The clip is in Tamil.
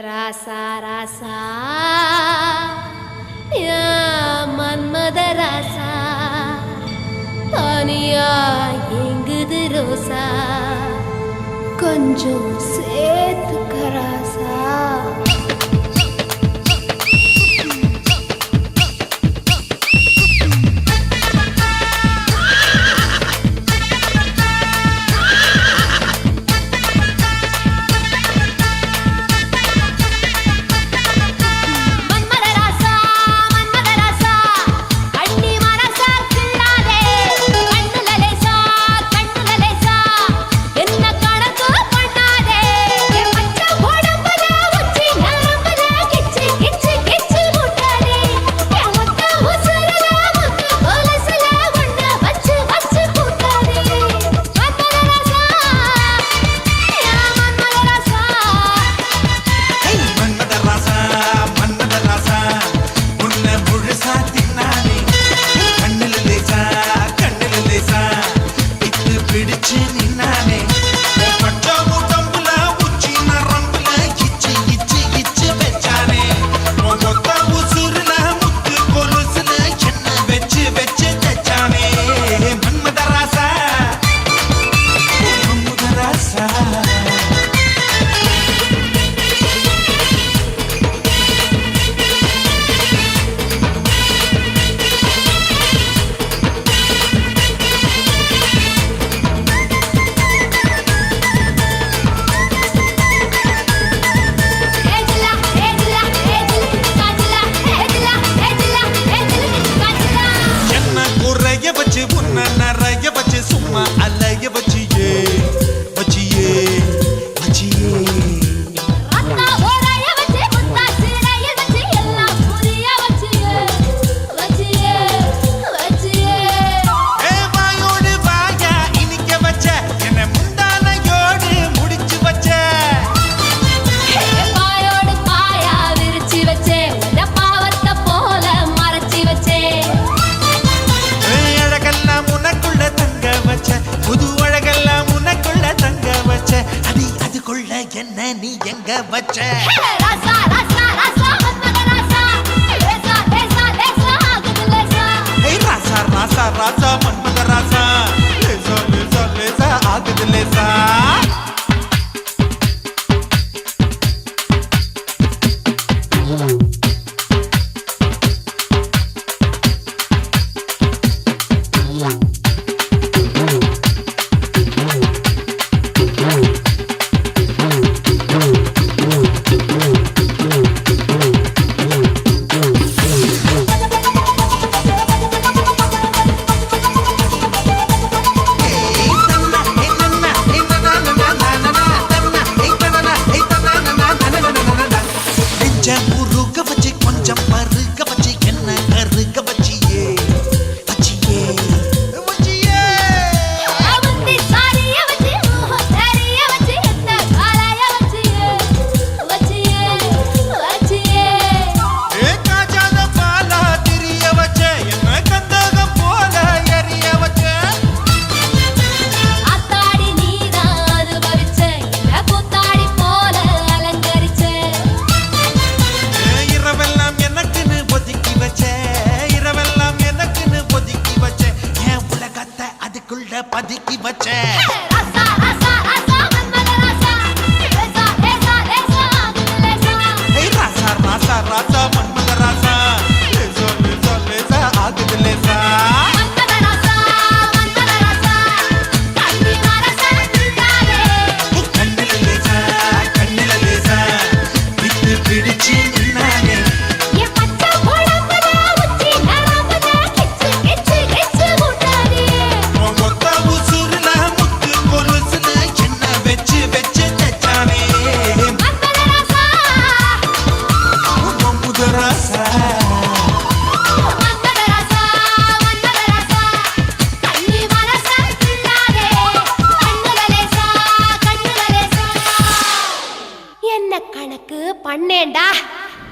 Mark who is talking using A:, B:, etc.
A: ராசா ராசா. யா மன்மத ராசா. தனியா எங்குது ரோசா. கொஞ்சம் சேர்த்துக்க ராசா. என்ன
B: நீ எங்க வச்ச?
A: ராசா ராசா ராசா
B: மனசுக்குள்ள பதுக்கி வச்ச.